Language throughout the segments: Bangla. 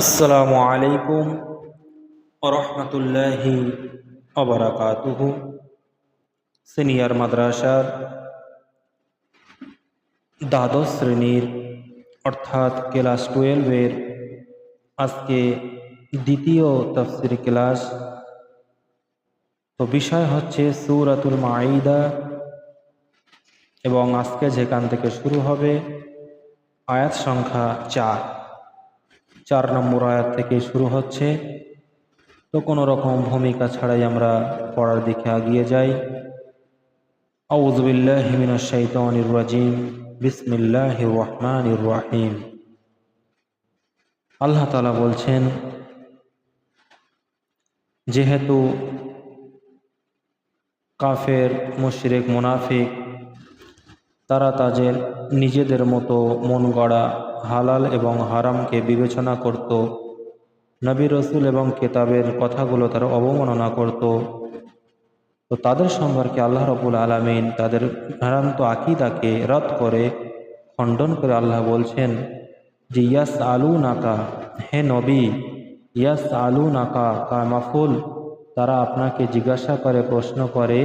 আসসালামু আলাইকুম রহমতুল্লাহি অবরাকাতুহু সিনিয়র মাদ্রাসার দ্বাদশ শ্রেণির, অর্থাৎ ক্লাস টুয়েলভের আজকে দ্বিতীয় তফসির ক্লাস। তো বিষয় হচ্ছে সুরাতুল মাঈদা এবং আজকে যেখান থেকে শুরু হবে, আয়াত সংখ্যা চার। চার নম্বর আয়াত থেকে শুরু হচ্ছে। তো কোনো রকম ভূমিকা ছাড়াই আমরা পড়ার দিকে এগিয়ে যাই। আউজবিল্লাহ হিমিনাশ শাইতানির রাজিম। বিসমিল্লাহির রহমানির রহিম। আল্লাহ তাআলা বলছেন, যেহেতু কাফের, মুশরিক, মুনাফিক, তারা তাদের নিজেদের মতো মন গড়া হালাল এবং হারামকে বিবেচনা করত। নবী রসুল এবং কেতাবের কথাগুলো তারা অবমাননা করত। তো তাদের সম্পর্কে আল্লাহ রবুল আলমিন তাদের ভ্রান্ত আকিদাকে রদ করে, খণ্ডন করে আল্লাহ বলছেন যে ইয়াস আলু নাকা হে নবী ইয়াস আলু নাকা কা মাফুল, তারা আপনাকে জিজ্ঞাসা করে, প্রশ্ন করে,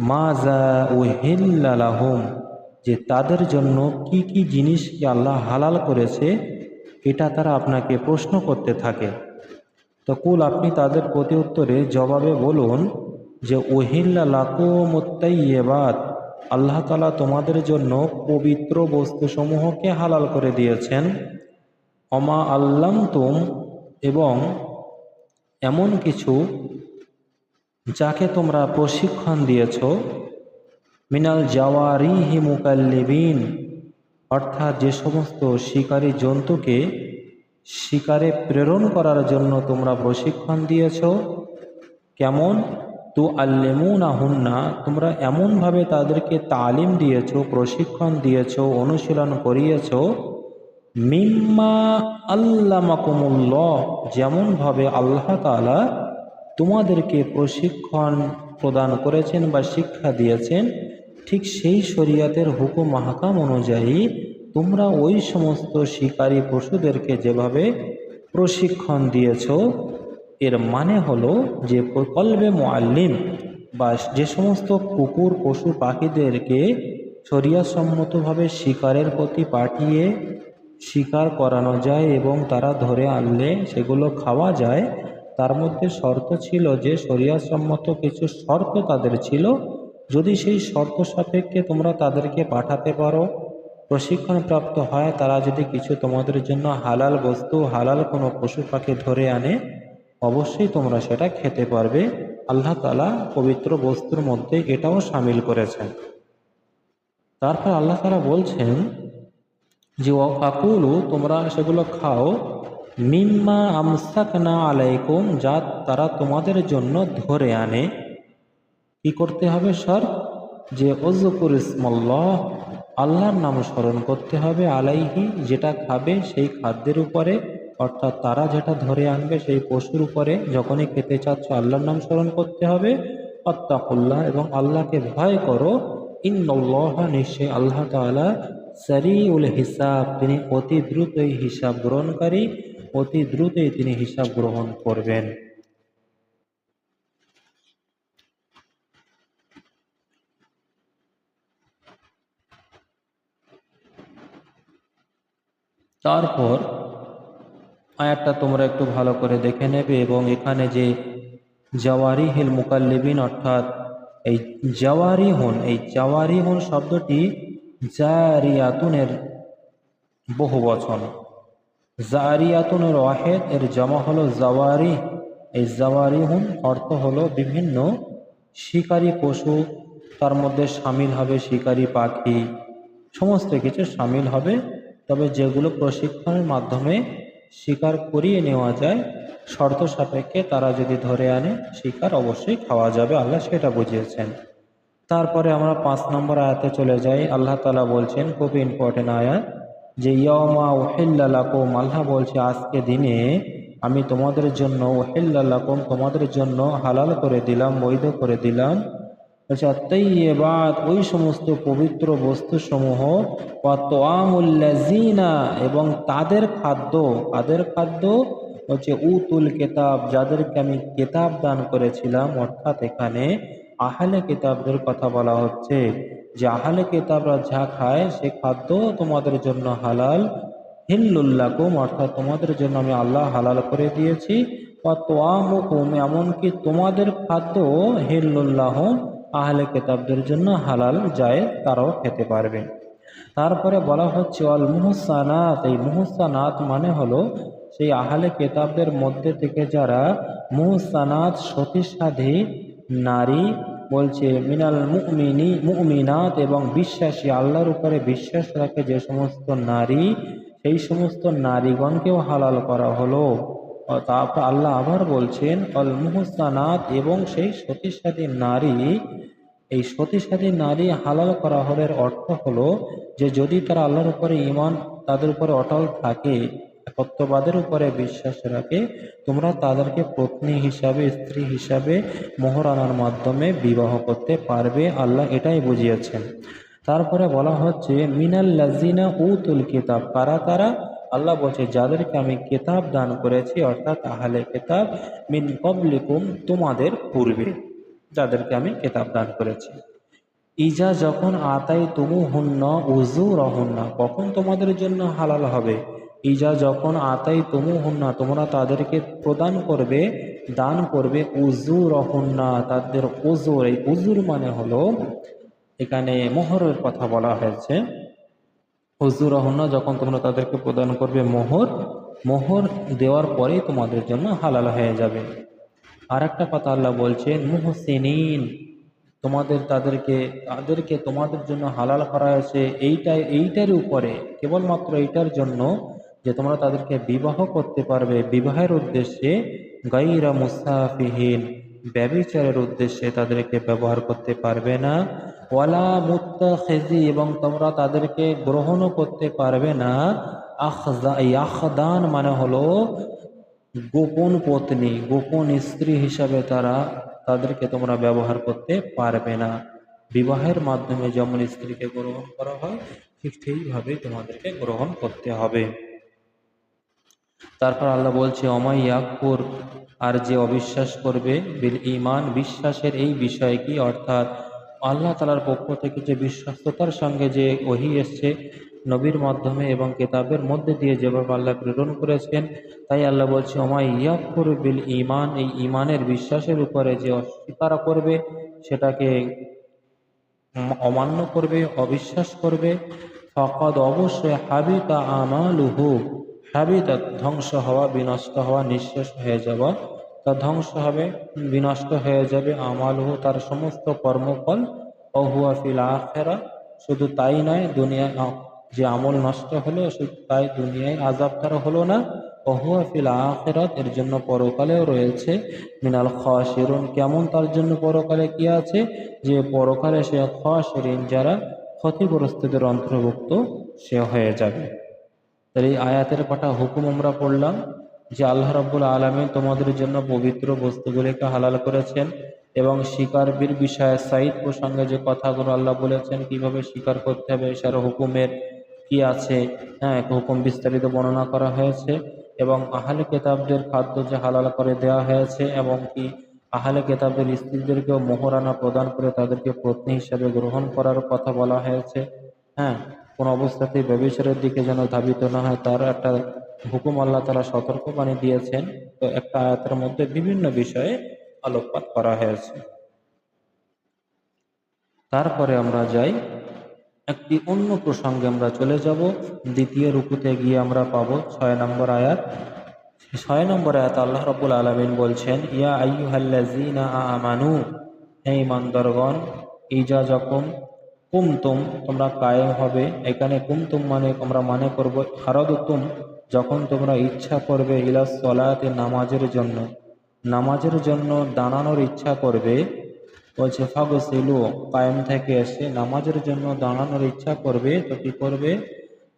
মা জা ওহিল্লাহুম যে তাদের জন্য কি কি জিনিসকে আল্লাহ হালাল করেছে, এটা তারা আপনাকে প্রশ্ন করতে থাকে। তো কুল, আপনি তাদের প্রতি উত্তরে জবাবে বলুন যে, ওহিল্লা লাকো মোত্তাইয়েবাদ আল্লাহ তালা তোমাদের জন্য পবিত্র বস্তুসমূহকে হালাল করে দিয়েছেন। অমা আল্লাম তুম এবং এমন কিছু যাকে তোমরা প্রশিক্ষণ দিয়েছ মিনাল জাওয়ারিহি মুকাল্লিবিন। অর্থাৎ যে সমস্ত শিকারী জন্তুকে শিকারে প্রেরণ করার জন্য তোমরা প্রশিক্ষণ দিয়েছ, কেমন? তু আল্লেমুনা হুন্না তোমরা এমনভাবে তাদেরকে তালিম দিয়েছ, প্রশিক্ষণ দিয়েছ, অনুশীলন করিয়েছ, মিম্মা আল্লামাকুমুল্লাহ, যেমনভাবে আল্লাহ তালা তোমাদেরকে প্রশিক্ষণ প্রদান করেছেন বা শিক্ষা দিয়েছেন ঠিক সেই শরীয়তের হুকুম মাহাকাম অনুযায়ী তোমরা ওই সমস্ত শিকারী পশুদেরকে যেভাবে প্রশিক্ষণ দিয়েছ, এর মানে হলো যে কলবে মোয়াল্লিম বা যে সমস্ত কুকুর পশু পাখিদেরকে শরিয়াসম্মতভাবে শিকারের প্রতি পাঠিয়ে শিকার করানো যায় এবং তারা ধরে আনলে সেগুলো খাওয়া যায়, তার মধ্যে শর্ত ছিল যে শরিয়াসম্মত কিছু শর্ত তাদের ছিল যদি সেই শর্ত সাপেক্ষে তোমরা তাদেরকে পাঠাতে পারো প্রশিক্ষণপ্রাপ্ত হয়, তারা যদি কিছু তোমাদের জন্য হালাল বস্তু, হালাল কোনো পশু পাখি ধরে আনে, অবশ্যই তোমরা সেটা খেতে পারবে। আল্লাহ তালা পবিত্র বস্তুর মধ্যে এটাও সামিল করেছেন। তারপর আল্লাহ তালা বলছেন যে অকাকুলু তোমরা সেগুলো খাও। মিম্মা আমসাকনা আলাইকুম, যা তারা তোমাদের জন্য ধরে আনে। কি করতে হবে সর যে অজকুর ইসমল্লাহ আল্লাহর নাম স্মরণ করতে হবে আলাইহি, যেটা খাবে সেই খাদ্যের উপরে। অর্থাৎ তারা যেটা ধরে আনবে সেই পশুর উপরে। যখনই খেতে চাচ্ছ আল্লাহর নাম স্মরণ করতে হবে। অত্তাকুল্লাহ, এবং আল্লাহকে ভয় করো। ইন্নল্লাহ নিশ্চয় আল্লাহ তালা সারি উল হিসাব, তিনি অতি দ্রুতই হিসাব গ্রহণকারী, অতি দ্রুতই তিনি হিসাব গ্রহণ করবেন। তারপর আয়াতটা তোমরা একটু ভালো করে দেখে নেবে এবং এখানে যে জাওয়ারি হিল মুকাল্লিবিন অর্থাৎ এই জাওয়ারি হন এই জাওয়ারি হন শব্দটি জারিয়াতুনের বহু বচন। জারিয়াতুনের ওয়াহেদ, এর জমা হলো জাওয়ারি। এই জাওয়ারি হুন অর্থ হলো বিভিন্ন শিকারী পশু, তার মধ্যে সামিল হবে শিকারী পাখি, সমস্ত কিছু সামিল হবে তবে যেগুলো প্রশিক্ষণের মাধ্যমে শিকার করিয়ে নেওয়া যায়, শর্ত সাপেক্ষে তারা যদি ধরে আনে, শিকার অবশ্যই খাওয়া যাবে, আল্লাহ সেটা বুঝিয়েছেন। তারপরে আমরা পাঁচ নম্বর আয়াতে চলে যাই। আল্লাহ তালা বলছেন, খুব ইম্পর্টেন্ট আয়াত, যে ইয়মা ওহিল্লাকুম আল্লাহ বলছে, আজকে দিনে আমি তোমাদের জন্য ওহিল্লাকুম তোমাদের জন্য হালাল করে দিলাম, বৈধ করে দিলাম বলছে তৈবাদ ওই সমস্ত পবিত্র বস্তুসমূহ তোয়ামুল্লাজিনা এবং তাদের খাদ্য তাদের খাদ্য হচ্ছে উতুল কেতাব, যাদেরকে আমি কেতাব দান করেছিলাম, অর্থাৎ এখানে আহলে কেতাবদের কথা বলা হচ্ছে যে আহলে কেতাবরা যা খায়, সে খাদ্য তোমাদের জন্য হালাল হিল্লুল্লাকুম অর্থাৎ তোমাদের জন্য আমি আল্লাহ হালাল করে দিয়েছি বা তোয়ামুকুম এমনকি তোমাদের খাদ্য হিল্লুল্লাহ আহলে কেতাবদের জন্য হালাল যায় তারাও খেতে পারবে। তারপরে বলা হচ্ছে অল মুহসানাত এই মুহসানাত মানে হলো সেই আহলে কেতাবদের মধ্যে থেকে যারা মুহসানাত সতীসাধী নারী বলছে, মিনাল মুমিনি, মুমিনাত এবং বিশ্বাসী, আল্লাহর উপরে বিশ্বাস রাখে যে সমস্ত নারী, সেই সমস্ত নারীগণকেও হালাল করা হলো। তারপর আল্লাহ আবার বলছেন, অল মুহসানাত এবং সেই সতীসাধী নারী, এই সতীসাধী নারী হালাল করা হলের অর্থ হলো যে যদি তারা আল্লাহর উপরে ইমান তাদের উপরে অটল থাকে, একত্ববাদের উপরে বিশ্বাস রাখে, তোমরা তাদেরকে পত্নী হিসাবে, স্ত্রী হিসাবে মোহরানার মাধ্যমে বিবাহ করতে পারবে। আল্লাহ এটাই বুঝিয়েছেন। তারপরে বলা হচ্ছে, মিনাল লাজিনা উতুল কিতাব কারা কারা? আল্লাহ বলছে, যাদেরকে আমি কেতাব দান করেছি, অর্থাৎ আহলে কেতাব, মিন কবলিকুম তোমাদের পূর্বে, যাদেরকে আমি কেতাব দান করেছি। ইজা যখন আতাই তুমু হুন্ন উজু রহন্না কখন তোমাদের জন্য হালাল হবে? ইজা যখন আতাই তুমু হুন্না তোমরা তাদেরকে প্রদান করবে, দান করবে উজু রহন্না তাদের উজুর এই উজুর মানে হলো, এখানে মোহরের কথা বলা হয়েছে। উজু রহন্না যখন তোমরা তাদেরকে প্রদান করবে মোহর মোহর দেওয়ার পরেই তোমাদের জন্য হালাল হয়ে যাবে। আর একটা কথা আল্লাহ বলছেন, মুহসিনিন, তোমাদের তাদেরকে তাদেরকে তোমাদের জন্য হালাল করা হয়েছে এইটাই, এইটার উপরে, কেবলমাত্র এইটার জন্য যে তোমরা তাদেরকে বিবাহ করতে পারবে। বিবাহের উদ্দেশ্যে গাইরা মুসাফিহীন ব্যবিচারের উদ্দেশ্যে তাদেরকে ব্যবহার করতে পারবে না। ওয়ালা মুত্তাখিজি, এবং তোমরা তাদেরকে গ্রহণও করতে পারবে না। আখদান মানে হলো গোপন পত্নী, গোপন স্ত্রী হিসাবে তারা তাদেরকে তোমরা ব্যবহার করতে পারবে না। বিবাহের মাধ্যমে যেমন স্ত্রীকে গ্রহণ করা হয়, ঠিক সেইভাবেই তোমাদেরকে গ্রহণ করতে হবে। তারপর আল্লাহ বলছে, অমাই ইয়াকুর আর যে অবিশ্বাস করবে, বিল ইমান বিশ্বাসের এই বিষয় কি? অর্থাৎ আল্লাহ তালার পক্ষ থেকে যে বিশ্বস্ততার সঙ্গে যে ওহি এসছে নবীর মাধ্যমে এবং কেতাবের মধ্যে দিয়ে যেভাবে আল্লাহ প্রেরণ করেছেন, তাই আল্লাহ বলছে, অমাই ইয়াকুর বিল ইমান এই ইমানের বিশ্বাসের উপরে যে অস্বীকার করবে, সেটাকে অমান্য করবে, অবিশ্বাস করবে। ফকদ অবশ্যই হাবিতা আমালুহু হাবিতা ধ্বংস হওয়া, বিনষ্ট হওয়া নিঃশেষ হয়ে যাওয়া তা ধ্বংস হবে, বিনষ্ট হয়ে যাবে আমালুহু, তার সমস্ত কর্মফল। অহুয়া ফিল আখেরা, শুধু তাই নয়, দুনিয়ায় যে আমল নষ্ট হলো, শুধু তাই দুনিয়ায় আজাব তার হলো না। অহুয়া ফিল আখেরাত, এর জন্য পরকালেও রয়েছে। মিনাল খাশিরুন, কেমন তার জন্য পরকালে কি আছে? যে পরকালে সে খাশিরিন, যারা ক্ষতিগ্রস্তদের অন্তর্ভুক্ত, সে হয়ে যাবে। তাহলে এই আয়াতের পাঠা হুকুম আমরা পড়লাম যে আল্লাহ রাব্বুল আলমী তোমাদের জন্য পবিত্র বস্তুগুলিকে হালাল করেছেন এবং শিকারবির বিষয়ে সাইদ প্রসঙ্গে যে কথাগুলো আল্লাহ বলেছেন, কীভাবে শিকার করতে হবে এছাড়া হুকুমের কি আছে? হ্যাঁ হুকুম বিস্তারিত বর্ণনা করা হয়েছে এবং আহলে কেতাবদের খাদ্য যে হালাল করে দেওয়া হয়েছে এবং কি আহলে কেতাবদের স্ত্রীদেরকেও মোহরানা প্রদান করে তাদেরকে পত্নী হিসাবে গ্রহণ করার কথা বলা হয়েছে। হ্যাঁ কোন অবস্থাতেই ব্যবচারের দিকে যেন ধাবিত না হয়, তার একটা হুকুম আল্লাহ তারা সতর্কবাণী দিয়েছেন। তো একটা আয়াতের মধ্যে বিভিন্ন বিষয়ে আলোকপাত করা হয়েছে। তারপরে আমরা যাই, একটি অন্য প্রসঙ্গে আমরা চলে যাব। দ্বিতীয় রুকুতে গিয়ে আমরা পাবো ছয় নম্বর আয়াত। ছয় নম্বর আয়াত আল্লাহ রবুল আলমিন বলছেন, ইয়া আইয়ুহাল্লাজিনা আমানু, হে ইমানদারগণ ইজা যখন কুমতুম, তোমরা কায়েম হবে। এখানে কুমতুম মানে আমরা মানে করব হারদুতুম যখন তোমরা ইচ্ছা করবে ইলা সলাতে নামাজের জন্য। নামাজের জন্য দাঁড়ানোর ইচ্ছা করবে, বলছে, ফাগসিলু, কায়েম থেকে এসে নামাজের জন্য দাঁড়ানোর ইচ্ছা করবে, তো কি করবে?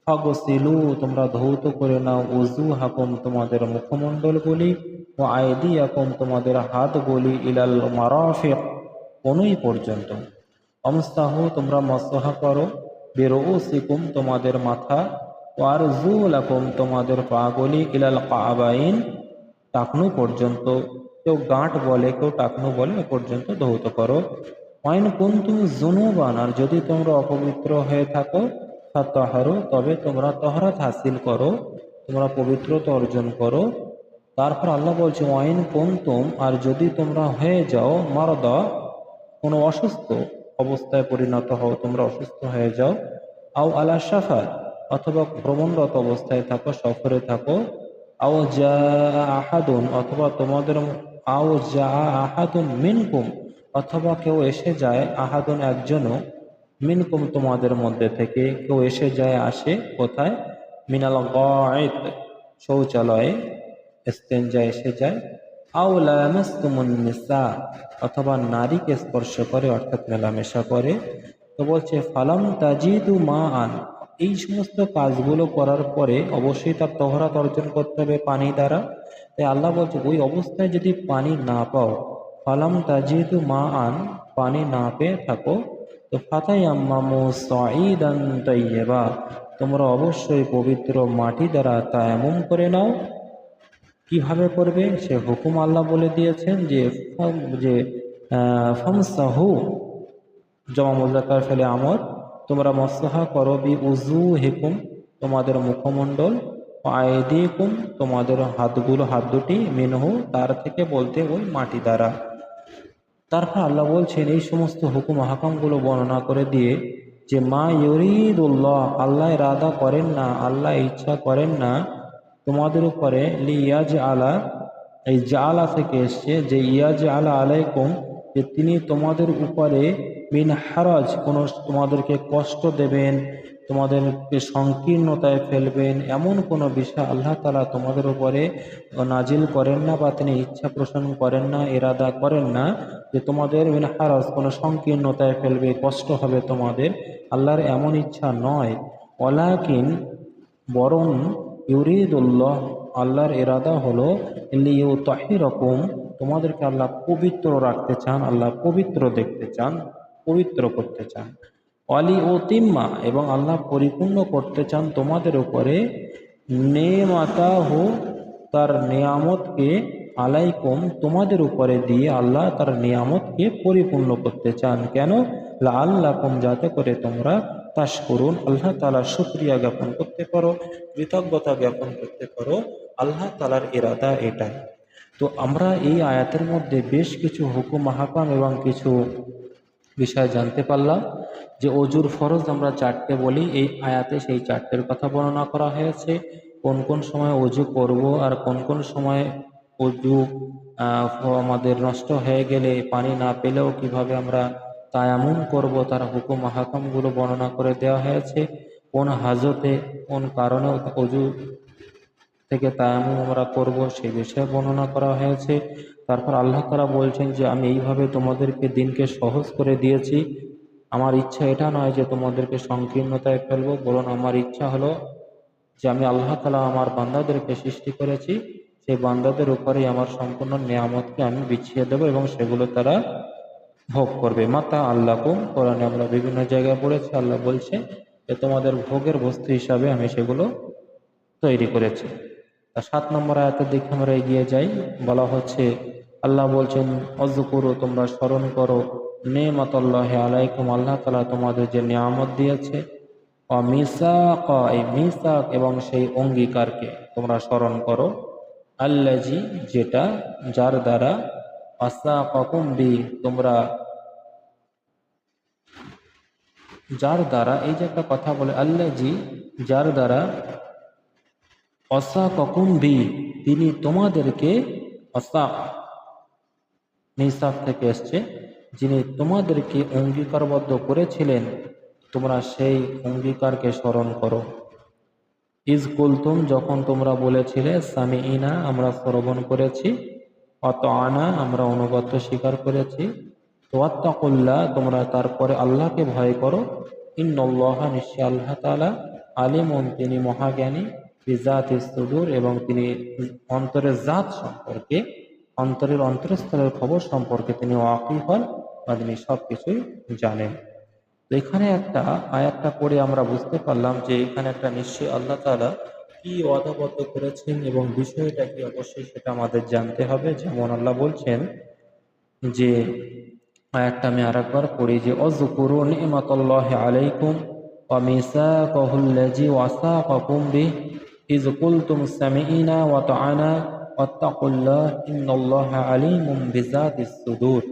ফাগসিলু, তোমরা ধৌত করে নাও উজু হাকুম তোমাদের মুখমণ্ডলগুলি, ও আয়দি হাকুম তোমাদের হাতগুলি ইলাল মারাফিক, কোনই পর্যন্ত। অমস্তাহু, তোমরা মসহা করো। বেরো সিকুম তোমাদের মাথা। ওয়ার জুলাকুম তোমাদের পাগুলি ইলাল কাবাইন। টাকনু পর্যন্ত, কেউ গাঁট বলে, কেউ টাকনু বলে, এ পর্যন্ত ধৌত করো। ওয়াইন কুন্তুম জুনুবান, আর যদি তোমরা অপবিত্র হয়ে থাকো ফাতাহারু তবে তোমরা তহরাত হাসিল করো। তোমরা পবিত্রতা অর্জন করো। তারপর আল্লাহ বলছে, ওয়াইন কুন্তুম, আর যদি তোমরা হয়ে যাও, মারদা, কোনো অসুস্থ অবস্থায় পরিণত হও, তোমরা অসুস্থ হয়ে যাও। আও আলা সাফার অথবা ভ্রমণরত অবস্থায় থাকো, সফরে থাকো। আও যা আহাদুন, অথবা তোমাদের আও যা আহাদুন মিনকুম, অথবা কেউ এসে যায়, আহাদুন একজনও মিনকুম তোমাদের মধ্যে থেকে, কেউ এসে যায়, আসে কোথায়? মিনাল গায়ত, শৌচালয়ে স্তেঞ্জা এসে যায়। অথবা নারীকে স্পর্শ করে, অর্থাৎ মেলামেশা করে। তো বলছে, ফালাম তাজিদু মা আন এই সমস্ত কাজগুলো করার পরে অবশ্যই তার তহরাত অর্জন করতে হবে পানি দ্বারা। তাই আল্লাহ বলছে, ওই অবস্থায় যদি পানি না পাও, ফালাম তাজিদু মা আন পানি না পেয়ে থাকো। তো ফাতাই আম্মামু সাঈদান তাইয়্যিবা, তোমরা অবশ্যই পবিত্র মাটি দ্বারা তায়াম্মুম করে নাও। কীভাবে করবে? সে হুকুম আল্লাহ বলে দিয়েছেন যে যে ফামসাহু, জমা মুজাক্কার ফেলে আমর, তোমরা মসহা করো বি উজু হেকুম তোমাদের মুখমণ্ডল আয়দিকুম তোমাদের হাতগুলো, হাত দুটি মিনহু, তার থেকে বলতে ওই মাটি দ্বারা। তারপর আল্লাহ বলছেন, এই সমস্ত হুকুম হাকামগুলো বর্ণনা করে দিয়ে যে, মা ইউরিদুল্লাহ, আল্লাহ রাদা করেন না, আল্লাহ ইচ্ছা করেন না তোমাদের উপরে লি ইয়াজ আলা, এই জালা থেকে এসছে, যে ইয়াজ আলা আলাইকুম, যে তিনি তোমাদের উপরে মিন হারাজ, কোনো তোমাদেরকে কষ্ট দেবেন, তোমাদেরকে সংকীর্ণতায় ফেলবেন, এমন কোনো বিষয় আল্লাহ তালা তোমাদের উপরে নাজিল করেন না বা তিনি ইচ্ছা পোষণ করেন না এরাদা করেন না, যে তোমাদের মিন হারাজ কোনো সংকীর্ণতায় ফেলবে, কষ্ট হবে তোমাদের, আল্লাহর এমন ইচ্ছা নয়। ওলাকিন বরং ইউরিদুল্লাহ, আল্লাহর এরাদা হলো লিউ তাহিরকম তোমাদেরকে আল্লাহ পবিত্র রাখতে চান, আল্লাহ পবিত্র দেখতে চান, পবিত্র করতে চান। অলি ও তিম্মা এবং আল্লাহ পরিপূর্ণ করতে চান তোমাদের উপরে নেমাতা হো তার নিয়ামতকে আলাইকুম, তোমাদের উপরে দিয়ে আল্লাহ তার নিয়ামতকে পরিপূর্ণ করতে চান। কেন? আল্লাহকুম যাতে করে তোমরা তাস করুন। আল্লাহ তালার শুক্রিয়া জ্ঞাপন করতে পারো, কৃতজ্ঞতা জ্ঞাপন করতে পারো। আল্লাহ তালার ইরাদা এটাই। তো আমরা এই আয়াতের মধ্যে বেশ কিছু হুকুম হাকাম এবং কিছু বিষয় জানতে পারলাম যে অজুর ফরজ আমরা চারটে বলি। এই আয়াতে সেই চারটের কথা বর্ণনা করা হয়েছে। কোন কোন সময় অজু করব আর কোন কোন সময় অজু আমাদের নষ্ট হয়ে গেলে পানি না পেলেও কীভাবে আমরা তায়ামুম করব তার হুকুম। হাকামগুলো বর্ণনা করে দেওয়া হয়েছে। কোন হাজতে, কোন কারণে অজু থেকে তায়ামুম আমরা করব সেই বিষয়ে বর্ণনা করা হয়েছে। তারপর আল্লাহ তারা বলছেন যে, আমি এইভাবে তোমাদেরকে দিনকে সহজ করে দিয়েছি। আমার ইচ্ছা এটা নয় যে তোমাদেরকে সংকীর্ণতায় ফেলব, বরং আমার ইচ্ছা হলো যে আমি আল্লাহ তালা আমার বান্দাদেরকে সৃষ্টি করেছি। সেই বান্দাদের উপরেই আমার সম্পূর্ণ নিয়ামতকে আমি বিছিয়ে দেবো এবং সেগুলো তারা ভোগ করবে। মাতা আল্লাহকুম কোরআনে আমরা বিভিন্ন জায়গায় পড়েছি, আল্লাহ বলছে যে তোমাদের ভোগের বস্তু হিসাবে আমি সেগুলো তৈরি করেছি। তা সাত নম্বর আয়াতের দিকে আমরা এগিয়ে যাই। বলা হচ্ছে, আল্লাহ বলছেন অজকুরু তোমরা স্মরণ করো নেমাতল্লাহ আলাইকুম, আল্লাহ তালা তোমাদের যে নিয়ামত দিয়েছে। অমিসাক এই মিসাক এবং সেই অঙ্গীকারকে তোমরা স্মরণ করো। আল্লাজি যেটা যার দ্বারা আসা বি তোমরা যার দ্বারা, এই যে একটা কথা বলে আল্লাজি যার দ্বারা অসা ককুম বি তিনি তোমাদেরকে অসা নিসাব থেকে এসছে, যিনি তোমাদেরকে অঙ্গীকারবদ্ধ করেছিলেন, তোমরা সেই অঙ্গীকারকে স্মরণ করো। ইজ কুলতুম, যখন তোমরা বলেছিলে স্বামী ইনা আমরা শ্রবণ করেছি অত আনা আমরা অনুগত স্বীকার করেছি। তোয়াত্তাকুল্লাহ, তোমরা তারপরে আল্লাহকে ভয় করো। ইন্নল্লাহ নিশ্চয় আল্লাহ তালা আলিমন, তিনি মহাজ্ঞানী। বিজাত সুদূর এবং তিনি অন্তরের জাত সম্পর্কে, অন্তরের অন্তরস্থলের খবর সম্পর্কে তিনি ওয়াকিফল বা তিনি সব কিছুই জানেন। তো এখানে একটা আয়াতটা পড়ে আমরা বুঝতে পারলাম যে এখানে একটা নিশ্চয়ই আল্লাহ তালা কি ওয়াদাবদ্ধ করেছেন এবং বিষয়টা কি অবশ্যই সেটা আমাদের জানতে হবে। যেমন আল্লাহ বলছেন যে, আয়াতটা আমি আর একবার পড়ি যে অজকুরু নি'মাতাল্লাহি আলাইকুম তা'আনা ওয়াত্তাকুল্লাহ ইন্নাল্লাহা আলিমুম বিজাতিস সুদূর।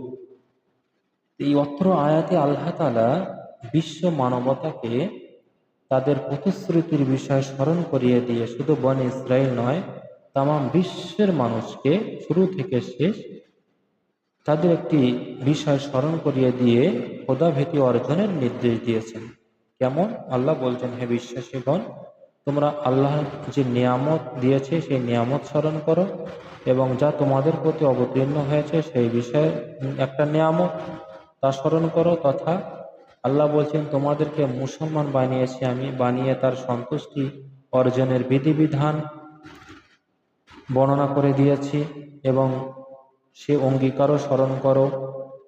এই অত্র আয়াতে আল্লাহ তাআলা বিশ্ব মানবতাকে তাদের প্রতিশ্রুতির বিষয় স্মরণ করিয়ে দিয়ে শুধু বন ইসরায়েল নয় তাম বিশ্বের মানুষকে শুরু থেকে শেষ তাদের একটি বিষয় স্মরণ করিয়ে দিয়ে খোদাভীতি অর্জনের নির্দেশ দিয়েছেন। কেমন? আল্লাহ বলছেন, হে বিশ্বাসীগণ, তোমরা আল্লাহ যে নিয়ামত দিয়েছে, সেই নিয়ামত স্মরণ করো এবং যা তোমাদের প্রতি অবতীর্ণ হয়েছে, সেই বিষয়ে একটা নিয়ামত তা স্মরণ করো তথা আল্লাহ বলছেন, তোমাদেরকে মুসলমান বানিয়েছি আমি। বানিয়ে তার সন্তুষ্টি অর্জনের বিধিবিধান বর্ণনা করে দিয়েছি এবং সে অঙ্গীকারও স্মরণ করো,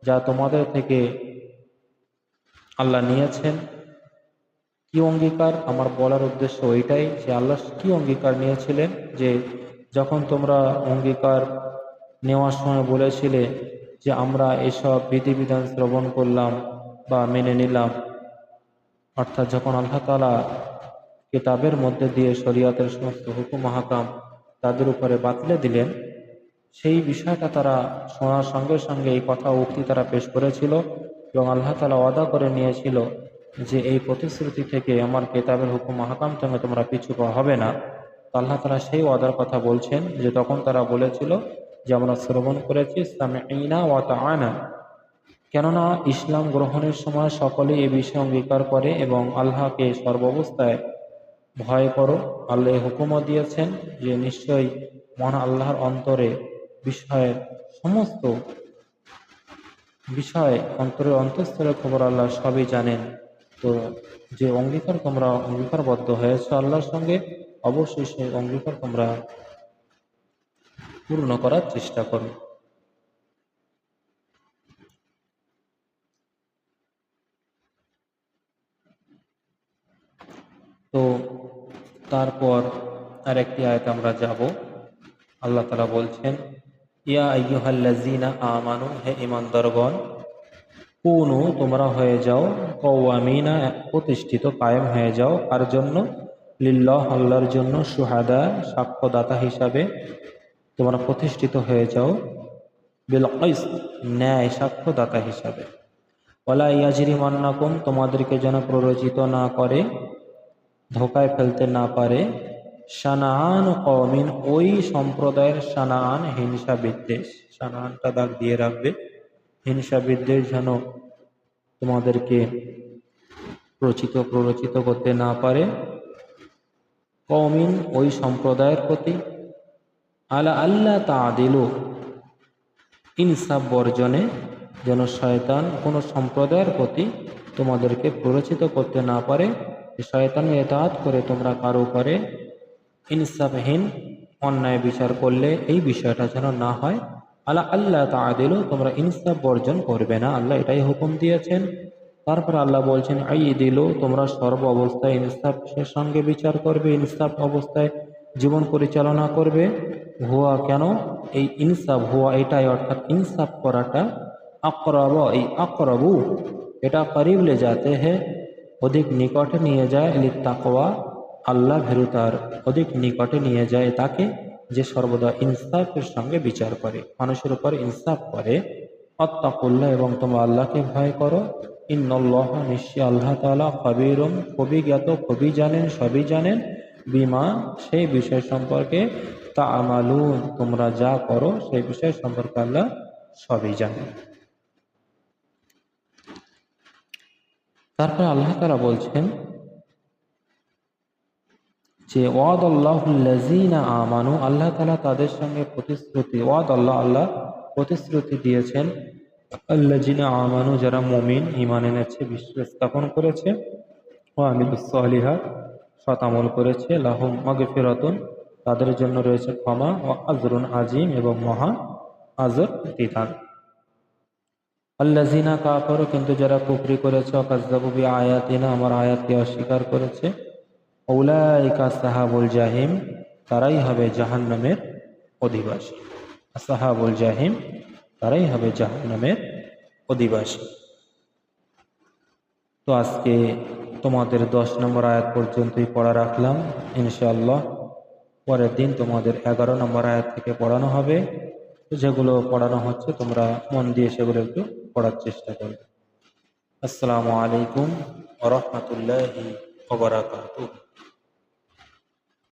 যা তোমাদের থেকে আল্লাহ নিয়েছেন। কি অঙ্গীকার? আমার বলার উদ্দেশ্য ওইটাই যে আল্লাহ কি অঙ্গীকার নিয়েছিলেন? যে যখন তোমরা অঙ্গীকার নেওয়ার সময় বলেছিলে যে আমরা এসব বিধিবিধান শ্রবণ করলাম বা মেনে নিলাম। অর্থাৎ যখন আল্লাহ তালা কিতাবের মধ্যে দিয়ে শরীয়তের সমস্ত হুকুম মাহাকাম তাদের উপরে বাতলে দিলেন, সেই বিষয়টা তারা শোনার সঙ্গে সঙ্গে এই কথা উক্তি তারা পেশ করেছিল এবং আল্লাহ তালা অদা করে নিয়েছিল যে এই প্রতিশ্রুতি থেকে আমার কেতাবের হুকুম মাহাকাম সঙ্গে তোমরা পিছু পা হবে না। আল্লাহ তালা সেই ওয়াদার কথা বলছেন যে তখন তারা বলেছিল যে আমরা শ্রবণ করেছি সামিনা ওয়াতা আনা কেননা ইসলাম গ্রহণের সময় সকলে এ বিষয়ে অঙ্গীকার করে এবং আল্লাহকে সর্বাবস্থায় ভয় করো। আল্লাহ হুকুমও দিয়েছেন যে নিশ্চয়ই মহান আল্লাহর অন্তরে বিষয়ের সমস্ত বিষয় অন্তরের অন্তঃস্থলের খবর আল্লাহ সবই জানেন। তো যে অঙ্গীকার তোমরা অঙ্গীকারবদ্ধ হয়েছ আল্লাহর সঙ্গে, অবশ্যই সেই অঙ্গীকার তোমরা পূর্ণ করার চেষ্টা করো তো তারপর আর একটি আয়ত আমরা যাব। আল্লাহ তালা বলছেন, ইয়া আইয়ুহাল্লাজিনা আমানু, হে ইমানদারগণ কুনু, তোমরা হয়ে যাও, কওয়ামিনা, প্রতিষ্ঠিত কায়েম হয়ে যাও। কার জন্য? লিল্লাহ, আল্লাহর জন্য সুহাদা, সাক্ষ্যদাতা হিসাবে তোমরা প্রতিষ্ঠিত হয়ে যাও। বিলকস ন্যায় সাক্ষ্যদাতা হিসাবে। ওলা ইয়াজরি মান্নাকুম তোমাদেরকে যেন প্ররোচিত না করে। ধোকায় ফেলতে না পারে সানান কমিন ওই সম্প্রদায়ের সানান হিংসা বিদ্বেষ। সানানটা দাগ দিয়ে রাখবে। হিংসা বিদ্বেষ যেন তোমাদেরকে প্রচিত প্ররোচিত করতে না পারে। কমিন ওই সম্প্রদায়ের প্রতি, আলা আল্লাহ তা দিল ইনসাফ বর্জনে যেন শয়তান কোনো সম্প্রদায়ের প্রতি তোমাদেরকে প্ররোচিত করতে না পারে। শয়তানের এতাত করে তোমরা কারও করে ইনসাফহীন অন্যায় বিচার করলে এই বিষয়টা যেন না হয়। আল্লাহ আল্লাহ তা তাদিল তোমরা ইনসাফ বর্জন করবে না। আল্লাহ এটাই হুকুম দিয়েছেন। তারপর আল্লাহ বলছেন আই দিল তোমরা সর্ব অবস্থায় ইনসাফের সঙ্গে বিচার করবে, ইনসাফ অবস্থায় জীবন পরিচালনা করবে। হুয়া কেন? এই ইনসাফ, হুয়া এটাই, অর্থাৎ ইনসাফ করাটা আকরব, এই আকরবু, এটা করিবলে যাতে হে অধিক নিকটে নিয়ে যায় তাকওয়া আল্লাহ ভেরুতার অধিক নিকটে নিয়ে যায় তাকে যে সর্বদা ইনসাফের সঙ্গে বিচার করে, মানুষের উপর ইনসাফ করে। অত্তাকুল্লাহ, এবং তোমরা আল্লাহকে ভয় করো। ইন্নল্লাহ নিশ্চয় আল্লাহ তালা কবিরম কবি জ্ঞাত, খুবই জানেন, সবই জানেন। বিমা, সেই বিষয় সম্পর্কে তা আমালুন তোমরা যা করো, সেই বিষয় সম্পর্কে আল্লাহ সবই জানেন। তারপরে আল্লাহ তারা বলছেন যে ওয়াদ আল্লাহুল্লাজিনা আমানু, আল্লাহ তালা তাদের সঙ্গে প্রতিশ্রুতি ওয়াদ আল্লাহ আল্লাহ প্রতিশ্রুতি দিয়েছেন আল্লাজিনা আমানু, যারা মমিন ইমান এনেছে, বিশ্ব স্থাপন করেছে ও আমিদুসলিহা শতামল করেছে, লাহুম মগফিরতুন, তাদের জন্য রয়েছে ক্ষমা ও আজরুন আজিম এবং মহা আজর বিধান আল্লাজিনা কাফর কিন্তু যারা কুফরি করেছে অকাজদাবুবি আয়াতিনা আমার আয়াতকে অস্বীকার করেছে। ওলাইকা সাহাবুল জাহিম, তারাই হবে জাহান্নামের অধিবাসী। সাহাবুল জাহিম, তারাই হবে জাহান্নামের অধিবাসী। তো আজকে তোমাদের দশ নম্বর আয়াত পর্যন্তই পড়া রাখলাম, ইনশাআল্লাহ। পরের দিন তোমাদের এগারো নম্বর আয়াত থেকে পড়ানো হবে। যেগুলো পড়ানো হচ্ছে, তোমরা মন দিয়ে সেগুলো একটু পড়ার চেষ্টা করবে। আসসালামু আলাইকুম ওরহমতুল্লাহি ওবরাকাতুহ